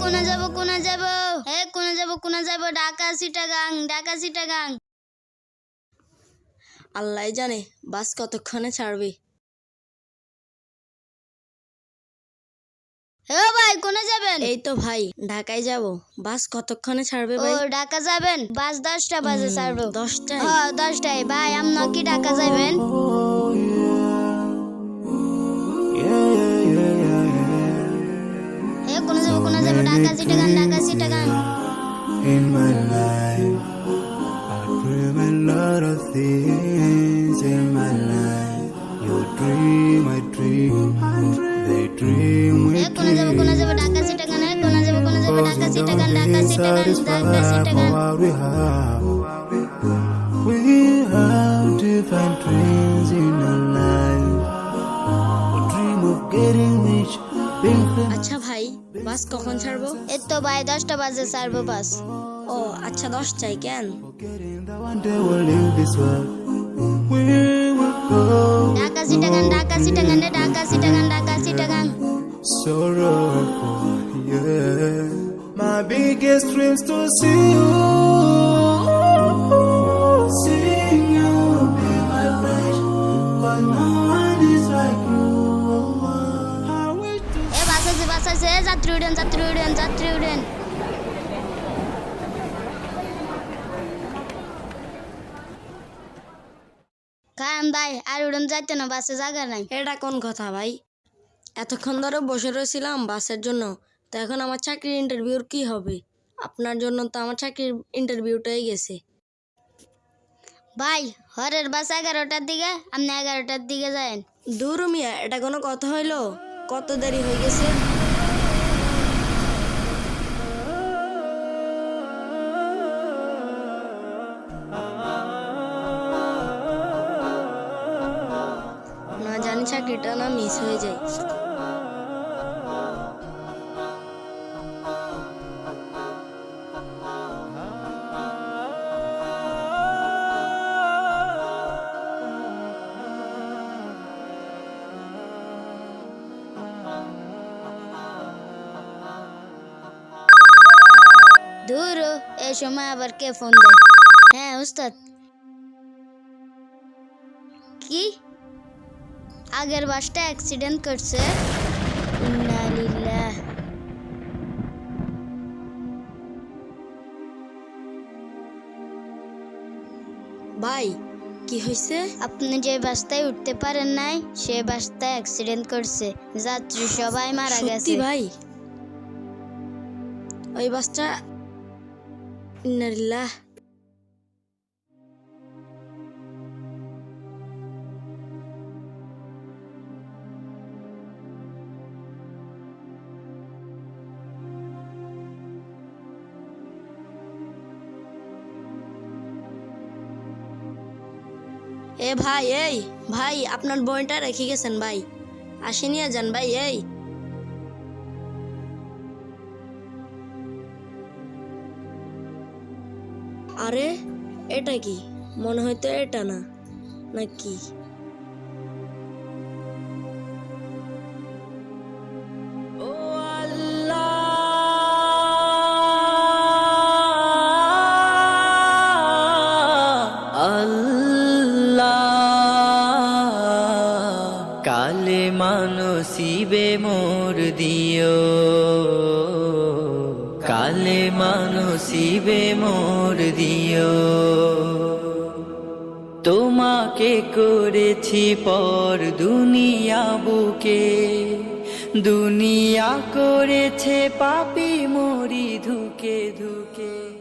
কোনে যাব কোনে যাব? এ কোনে যাব কোনে যাব? ঢাকা সিটাগাং ঢাকা সিটাগাং আল্লাহ জানে বাস কতক্ষণে ছাড়বে। হে ভাই কোনে যাবেন এই তো ভাই ঢাকায় যাব বাস কতক্ষণে ছাড়বে ভাই ও ঢাকা যাবেন বাস দশটা বাজে ছাড়বো দশটায় হ্যাঁ দশটায় ভাই আপনি কি ঢাকা যাবেন এ কোনে যাব কোনে যাব Dhaka Chittagong Dhaka in my life. I dream a lot of things in my life. You dream, I dream, they dream don't Dhaka feel Chittagong Dhaka satisfied for Chittagong what we have. We have different dreams in our life. We dream of getting rich, being famous. আচ্ছা ভাই বাস কখন ছাড়বো এই তো ভাই দশটা বাজে ছাড়বো বাস ও আচ্ছা দশটায় কেন Forgetting that one day we'll leave this world. We will go Dhaka Chittagong Dhaka Chittagong A Dhaka Chittagong Dhaka Chittagong sorrowful, yeah. My biggest dreams to see you, seeing you be my flesh, but no one is like you. I wish to এ বাস আছে বাস আছে যাত্রী উড়েন যাত্রী উড়েন যাত্রী উড়েন কারণ ভাই আর উড়েন যাইতে না বাসে জায়গা নাই। এটা কোন কথা ভাই? এতক্ষণ ধরে বসে রয়েছিলাম বাসের জন্য। তো এখন আমার চাকরির ইন্টারভিউর কি হবে? আপনার জন্য তো আমার চাকরির ইন্টারভিউটাই গেছে। ভাই হরের বাস এগারোটার দিকে আপনি এগারোটার দিকে যায়েন। দূর মিয়া এটা কোনো কথা হইল? কত দেরি হয়ে গেছে? না জানি চাকরিটা না মিস হয়ে যায়। দূর এই সময় আবার কে ফোন দেয়? হ্যাঁ উস্তাদ কি? আগের বাসটা অ্যাক্সিডেন্ট করছে? ভাই কি হয়েছে আপনি যে বাসটায় উঠতে পারেন নাই সে বাসটায় অ্যাক্সিডেন্ট করছে। যাত্রী সবাই মারা গেছে। ভাই? ওই বাসটা ইন্নারিল্লাহ এ ভাই, এই, ভাই, আপনার বইটা রেখে গেছেন ভাই। আসে নিয়ে যান ভাই, এই। আরে এটা কি? মনে হয় তো এটা না। নাকি? কালে মানসিবে মোর দিও। কালে মানসিবে মোর দিও। তোমাকে করেছি পর দুনিয়া বুকে, দুনিয়া করেছে পাপি মরি ধুকে ধুকে।